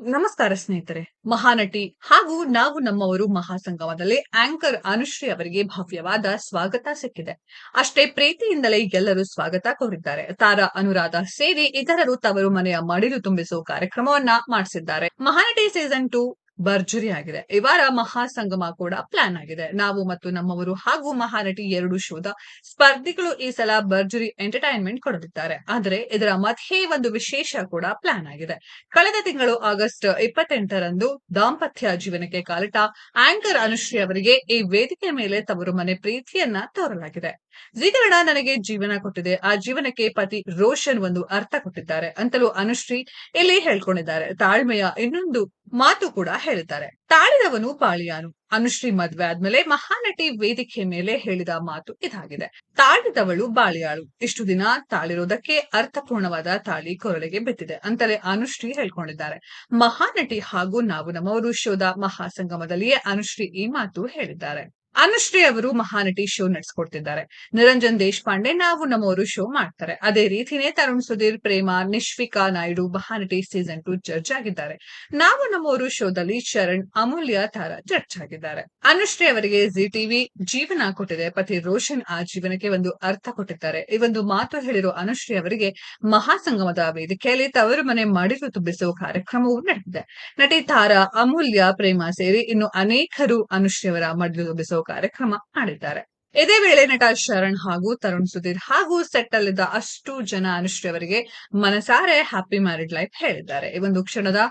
ನಮಸ್ಕಾರ ಸ್ನೇಹಿತರೆ. ಮಹಾನಟಿ ಹಾಗೂ ನಾವು ನಮ್ಮವರು ಮಹಾಸಂಗಮದಲ್ಲಿ ಆಂಕರ್ ಅನುಶ್ರೀ ಅವರಿಗೆ ಭವ್ಯವಾದ ಸ್ವಾಗತ ಸಿಕ್ಕಿದೆ. ಅಷ್ಟೇ ಪ್ರೀತಿಯಿಂದಲೇ ಎಲ್ಲರೂ ಸ್ವಾಗತ ಕೋರಿದ್ದಾರೆ. ತಾರಾ ಅನುರಾಧ ಸೇರಿ ಇತರರು ತವರು ಮನೆಯ ಮಡಿಲು ತುಂಬಿಸುವ ಕಾರ್ಯಕ್ರಮವನ್ನ ಮಾಡಿಸಿದ್ದಾರೆ. ಮಹಾನಟಿ ಸೀಸನ್ ಟು ಭರ್ಜರಿ ಆಗಿದೆ. ಈ ವಾರ ಮಹಾಸಂಗಮ ಕೂಡ ಪ್ಲಾನ್ ಆಗಿದೆ. ನಾವು ಮತ್ತು ನಮ್ಮವರು ಹಾಗೂ ಮಹಾನಟಿ ಎರಡು ಶೋದ ಸ್ಪರ್ಧಿಗಳು ಈ ಸಲ ಭರ್ಜರಿ ಎಂಟರ್ಟೈನ್ಮೆಂಟ್ ಕೊಡಲಿದ್ದಾರೆ. ಆದರೆ ಇದರ ಮಧ್ಯೆ ಒಂದು ವಿಶೇಷ ಕೂಡ ಪ್ಲಾನ್ ಆಗಿದೆ. ಕಳೆದ ತಿಂಗಳು ಆಗಸ್ಟ್ ಇಪ್ಪತ್ತೆಂಟರಂದು ದಾಂಪತ್ಯ ಜೀವನಕ್ಕೆ ಕಾಲಿಟ ಆಂಕರ್ ಅನುಶ್ರೀ ಅವರಿಗೆ ಈ ವೇದಿಕೆ ಮೇಲೆ ತವರು ಮನೆ ಪ್ರೀತಿಯನ್ನ ತೋರಲಾಗಿದೆ. ಜೀವನ ನನಗೆ ಜೀವನ ಕೊಟ್ಟಿದೆ. ಆ ಜೀವನಕ್ಕೆ ಪತಿ ರೋಷನ್ ಒಂದು ಅರ್ಥ ಕೊಟ್ಟಿದ್ದಾರೆ. ಅಂತಲೂ ಅನುಶ್ರೀ ಇಲ್ಲಿ ಹೇಳ್ಕೊಂಡಿದ್ದಾರೆ. ತಾಳ್ಮೆಯ ಇನ್ನೊಂದು ಮಾತು ಕೂಡ ಹೇಳ್ತಾರೆ ತಾಳಿದವನು ಪಾಳಿಯಾನು. ಅನುಶ್ರೀ ಮದ್ವೆ ಆದ್ಮೇಲೆ ಮಹಾನಟಿ ವೇದಿಕೆ ಮೇಲೆ ಹೇಳಿದ ಮಾತು ಇದಾಗಿದೆ. ತಾಳಿದವಳು ಬಾಳಿಯಾಳು. ಇಷ್ಟು ದಿನ ತಾಳಿರೋದಕ್ಕೆ ಅರ್ಥಪೂರ್ಣವಾದ ತಾಳಿ ಕೊರಳಿಗೆ ಬಿದ್ದಿದೆ ಅಂತಲೇ ಅನುಶ್ರೀ ಹೇಳ್ಕೊಂಡಿದ್ದಾರೆ. ಮಹಾನಟಿ ಹಾಗೂ ನಾವು ನಮ್ಮವರು ಶೋಧ ಮಹಾಸಂಗಮದಲ್ಲಿಯೇ ಅನುಶ್ರೀ ಈ ಮಾತು ಹೇಳಿದ್ದಾರೆ. ಅನುಶ್ರೀ ಅವರು ಮಹಾನಟಿ ಶೋ ನಡೆಸ್ಕೊಡ್ತಿದ್ದಾರೆ. ನಿರಂಜನ್ ದೇಶಪಾಂಡೆ ನಾವು ನಮ್ಮವರು ಶೋ ಮಾಡ್ತಾರೆ. ಅದೇ ರೀತಿನೇ Tarun Sudhir, Prema, Nishvika Naidu Mahanati season two judge ಆಗಿದ್ದಾರೆ. ನಾವು ನಮ್ಮವರು ಶೋದಲ್ಲಿ ಶರಣ್, ಅಮೂಲ್ಯ ತಾರ ಜಡ್ಜ್ ಆಗಿದ್ದಾರೆ. ಅನುಶ್ರೀ ಅವರಿಗೆ ಜಿ ಟಿವಿ ಜೀವನ ಕೊಟ್ಟಿದೆ. ಪತಿ ರೋಷನ್ ಆ ಜೀವನಕ್ಕೆ ಒಂದು ಅರ್ಥ ಕೊಟ್ಟಿದ್ದಾರೆ. ಈ ಒಂದು ಮಾತು ಹೇಳಿರೋ ಅನುಶ್ರೀ ಅವರಿಗೆ ಮಹಾಸಂಗಮದ ವೇದಿಕೆಯಲ್ಲಿ ತವರು ಮನೆ ಮಡಿಲು ತುಂಬಿಸುವ ಕಾರ್ಯಕ್ರಮವೂ ನಡೆದಿದೆ. ನಟಿ ತಾರಾ, ಅಮೂಲ್ಯ, ಪ್ರೇಮ ಸೇರಿ ಇನ್ನು ಅನೇಕರು ಅನುಶ್ರೀ ಅವರ ಮಡಿಲು ತುಂಬಿಸುವ ಕಾರ್ಯಕ್ರಮ ಮಾಡಿದ್ದಾರೆ. ಇದೇ ವೇಳೆ ನಟ ಶರಣ್ ಹಾಗೂ ತರುಣ್ ಸುಧೀರ್ ಹಾಗೂ ಸೆಟ್ ಅಲ್ಲಿದ್ದ ಅಷ್ಟು ಜನ ಅನುಶ್ರೀ ಅವರಿಗೆ ಮನಸಾರೆ ಹ್ಯಾಪಿ ಮ್ಯಾರಿಡ್ ಲೈಫ್ ಹೇಳಿದ್ದಾರೆ. ಈ ಒಂದು ಕ್ಷಣದ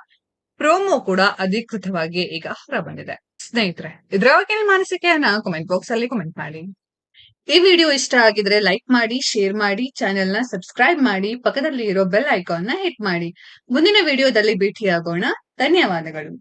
ಪ್ರೋಮೋ ಕೂಡ ಅಧಿಕೃತವಾಗಿ ಈಗ ಹೊರಬಂದಿದೆ. ಸ್ನೇಹಿತರೆ, ಇದ್ರ ಬಗ್ಗೆ ನಿಮ್ಮ ಅನಿಸಿಕೆಯನ್ನ ಕಾಮೆಂಟ್ ಬಾಕ್ಸ್ ಅಲ್ಲಿ ಕಮೆಂಟ್ ಮಾಡಿ. ಈ ವಿಡಿಯೋ ಇಷ್ಟ ಆಗಿದ್ರೆ ಲೈಕ್ ಮಾಡಿ ಶೇರ್ ಮಾಡಿ ಚಾನೆಲ್ನ ಸಬ್ಸ್ಕ್ರೈಬ್ ಮಾಡಿ ಪಕ್ಕದಲ್ಲಿ ಇರೋ ಬೆಲ್ ಐಕಾನ್ನ ಹಿಟ್ ಮಾಡಿ. ಮುಂದಿನ ವಿಡಿಯೋದಲ್ಲಿ ಭೇಟಿಯಾಗೋಣ. ಧನ್ಯವಾದಗಳು.